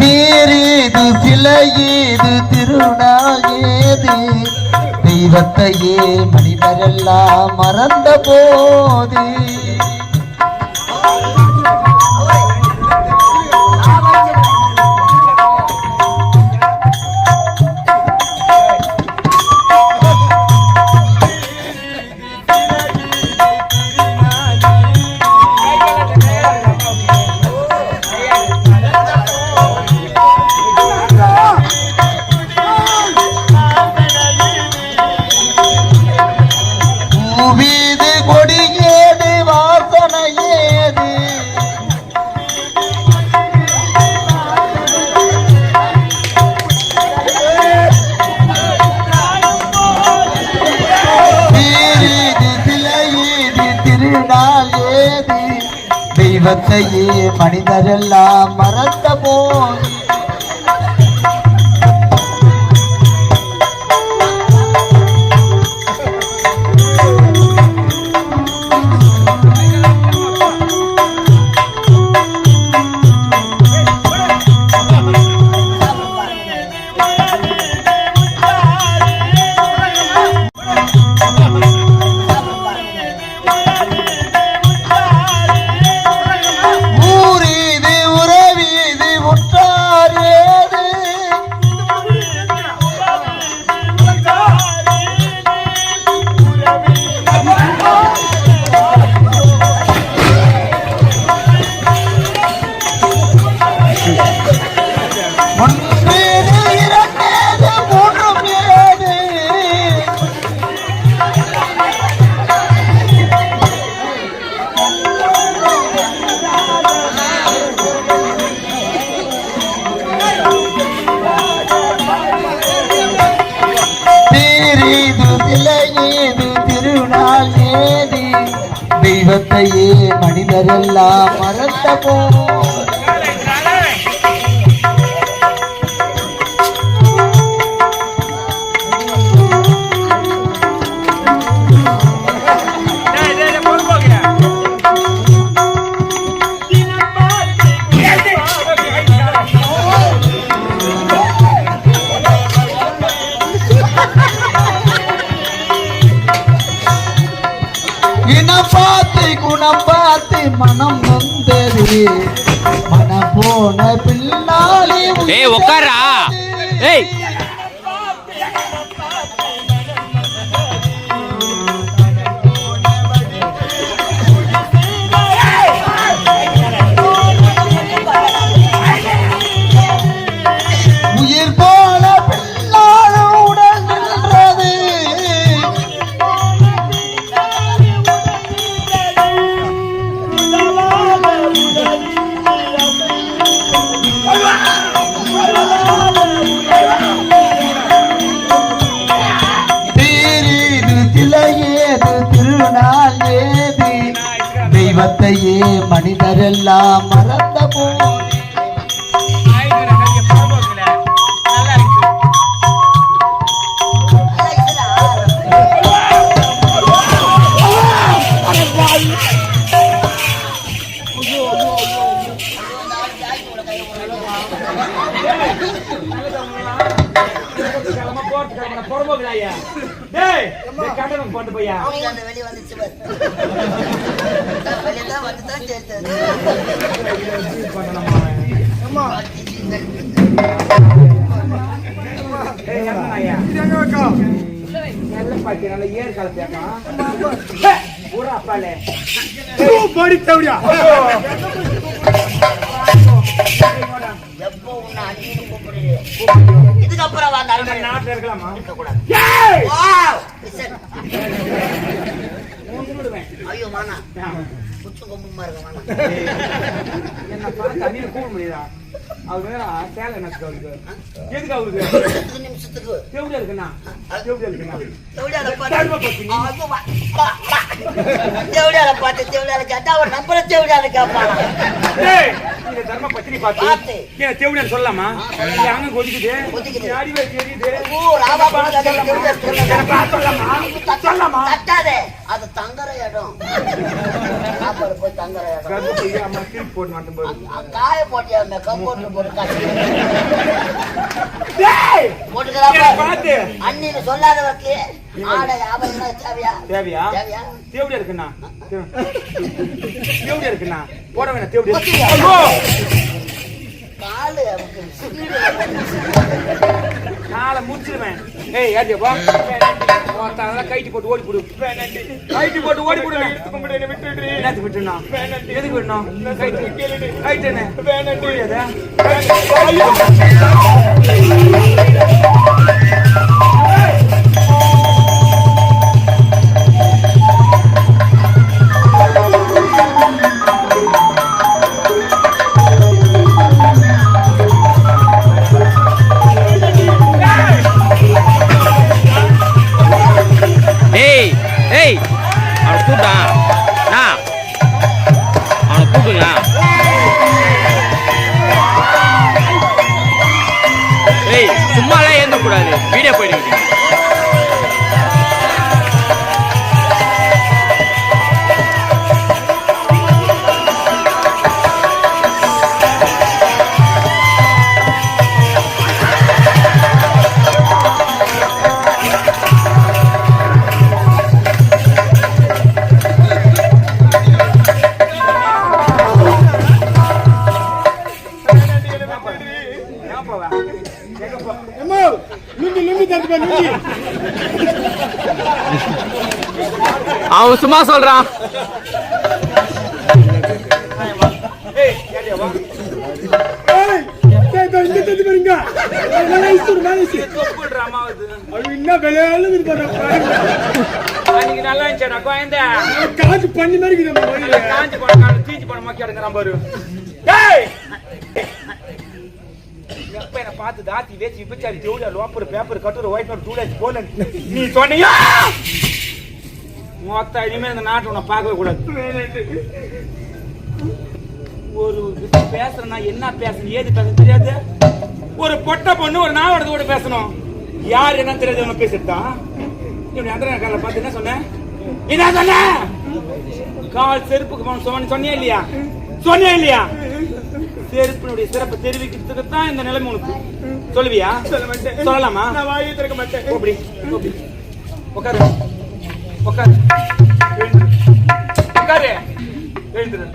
தேரேது சிலையேது தெய்வத்தையே மனிதரெல்லாம் மறந்த போது. தெய்வத்தையே மனிதரெல்லாம் மறந்த போது தெய்வத்தையே மனிதரெல்லாம் மறந்த போ மனம் வந்தது. மனம் போன பின்னாலே ஏய் உட்காரா ஏய் அப்பாலே எப்போ உன்னை அடிக்கடி கூப்பிடுறியோ. இதுக்கப்புறம் நாட்டில் இருக்கலாமா இருக்கக்கூடாது. ஐயோ, வேணாம். குச்சும் கொம்புமா இருக்க வேணாம். என்ன பார்த்து தண்ணியில கூழ முடியுதா அவர் சேலை எனக்கு அவருக்கு எதுக்கு அவருக்கு எப்படி இருக்குண்ணா? எப்படி இருக்குண்ணா? எவ்வளோ அதை பார்த்து கேட்டா இந்த தர்ம பத்தினி பார்த்து. ஏன் சொல்லலாமா? அங்க கொதிக்குது. கொதிக்குது. அடி எரியுது ஓ சொல்லலாமா? சொல்லலாமா? தட்டாதே. தங்குற இடம். போய் தங்குற இடம் கருப்பு அம்மா திருப்பி போட்டு மாட்டேன் பாரு காய போட்டியா அந்த கம்போட்டர் போட்டு பார்த்து. அண்ணின்னு ஆடை ஆபரணம் தேவையா? தேவையா? தேவையா? இருக்குண்ணா. இருக்குண்ணா. போட வேணாம்! காலு நாளை முடிச்சிருவேன் ஏய் ஏடியா அதெல்லாம் கைட்டி போட்டு ஓடி போடு. கைட்டி போட்டு ஓடி போடு. என்னத்துக்கு விட்டுனா? எதுக்கு விடணும் கைட்டு கைட்டு என்ன புரியாதா? சும்மாலாம் ஏந்தக்கூடாது. வீடியோ போயிடுங்க. சும்மா சொல்றான் ஏய் நல்லா இருந்துச்சேடா, குழந்தை. காசு பண்ணி மாதிரி இருக்குது நம்ம வழியில. காஞ்சி போன பாரு. டேய்! பார்த்து தாத்தி வேச்சி விபச்சாரி தேவடியா லோப்பர் பேப்பர் கட்டுற ஒயிட் நோட் டூ டேஸ் போல நீ சொன்னியா மொத்த இனிமே இந்த நாட்டை உன்னை பார்க்கவே கூடாது. ஒரு பேசுறேன்னா என்ன பேசணும்? ஏது பேச தெரியாது? ஒரு பொட்டை பொண்ணு ஒரு நாவடத்தோட பேசணும். யார் என்ன தெரியாது இவனை பேசிட்டான் இவன் அந்த கால பார்த்து என்ன சொன்னேன் என்ன சொன்ன? கால் செருப்புக்கு போன சொன்ன சொன்னியா இல்லையா? சொன்னியா இல்லையா? செருப்பினுடைய சிறப்பை தெரிவிக்கிறதுக்கு தான் இந்த நிலைமை உனக்கு. சொல்லுவியா? சொல்லலாமா? நான் வாயை திறக்க மாட்டேன். அப்படி. அப்படி. உட்காரு உட்காரு. உட்காரு எழுந்துரு.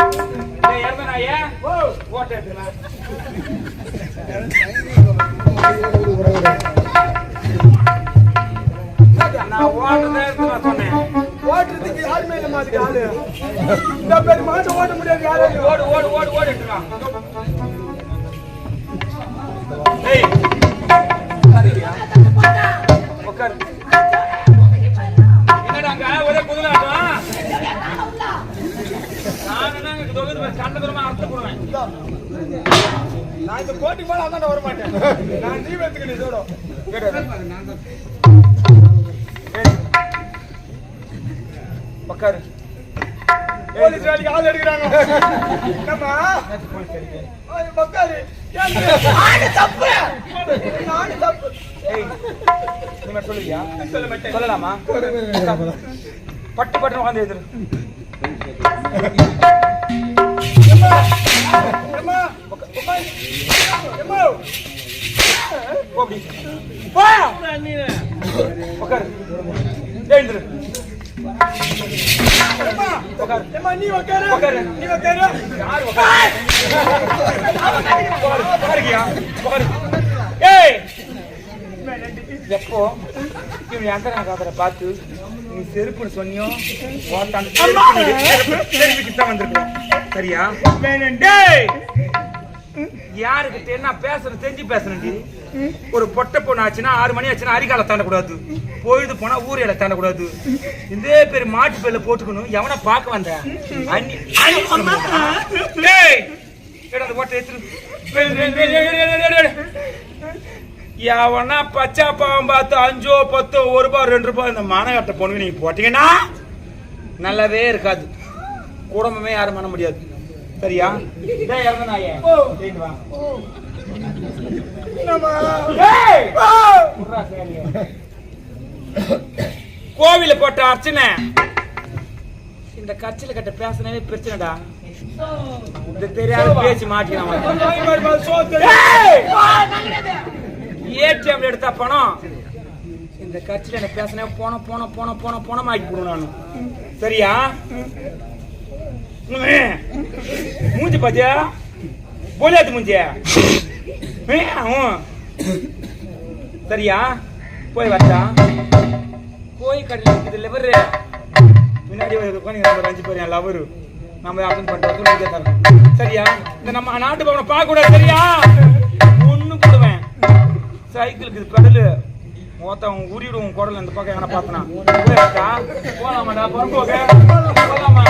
நான் எடுத்து நான் சொன்னேன். ஓட்டுறதுக்கு யாருமே இல்ல மாதிரி ஆளு. இந்த பேர் மாட்ட ஓட்ட முடியாது யாரும் ஓடு ஓடு ஓடு ஓடு அதான் வர மாட்டேன் நான் நீ எடுத்துக்கணும் இதோட உட்காரு போலீஸ் வேலைக்கு ஆள் எடுக்கிறாங்க. என்னம்மா? ஓய், உக்காரு. ஏன் நானு தப்பு. நானு தப்பு. ஏய் நீ சொல்லுவியா? மாட்டேன் சொல்லலாமா? பட்டு பட்டு உட்காந்து எழுதுரு நீ உக்காரு உக்காரு. நீ உக்காரு யாரு உட்காரு உட்காரு உட்காருக்கியா உட்காரு ஏய் எப்போ இவன் எந்த காதல பார்த்து நீ செருப்புன்னு சொன்னியோ ஓட்டான் செருப்புக்கு தான் வந்திருக்கோம் சரியா டேய் யாருக்கிட்ட என்ன பேசணும் தெரிஞ்சு பேசணும்டி ஒரு பொட்டை பொண்ணு ஆச்சுன்னா ஆறு மணி ஆச்சுன்னா அரிகால தாண்டக்கூடாது. பொழுது போனா ஊரையில தாண்டக்கூடாது. இதே பேர் மாட்டு பேர்ல போட்டுக்கணும். எவனை பார்க்க வந்த. எவனா பச்சை பாவம் பார்த்து அஞ்சோ பத்தோ ஒரு ரூபாய் ரெண்டு ரூபாய் இந்த மானகட்ட பொண்ணு நீங்க போட்டீங்கன்னா நல்லாவே இருக்காது. குடும்பமே யாரும் பண்ண முடியாது. சரியா. கோவில போட்ட அர்ச்சனை. இந்த கட்சியில கட்ட பேசினாலே பிரச்சனைடா. இந்த தெரியாத பேச்சு மாட்டிக்கலாம் ஏடிஎம் எடுத்தா பணம். இந்த கட்சியில எனக்கு பேசினே போன போன போன போன போன ஆக்கி போடுவேன் சரியா. மூஞ்சி பாத்தியா? போலியாத்து மூஞ்சி ம், சரியா? போய் வரட்டா போய் கடையில் இருக்குது லிவர் முன்னாடி ஒரு உட்காந்து அஞ்சு பேர் லவரு நம்ம அட்டன் பண்ணிட்டு தரணும் சரியா? இந்த நம்ம நாட்டு பவனை பார்க்கக்கூடாது சரியா? ஒன்று போடுவேன். சைக்கிளுக்கு கடலு மொத்தம் உரிவிடுவோம் குடல் இந்த பக்கம் எங்கன்னா பார்த்தனா. போலாமாடா பொறுப்பு போலாமா?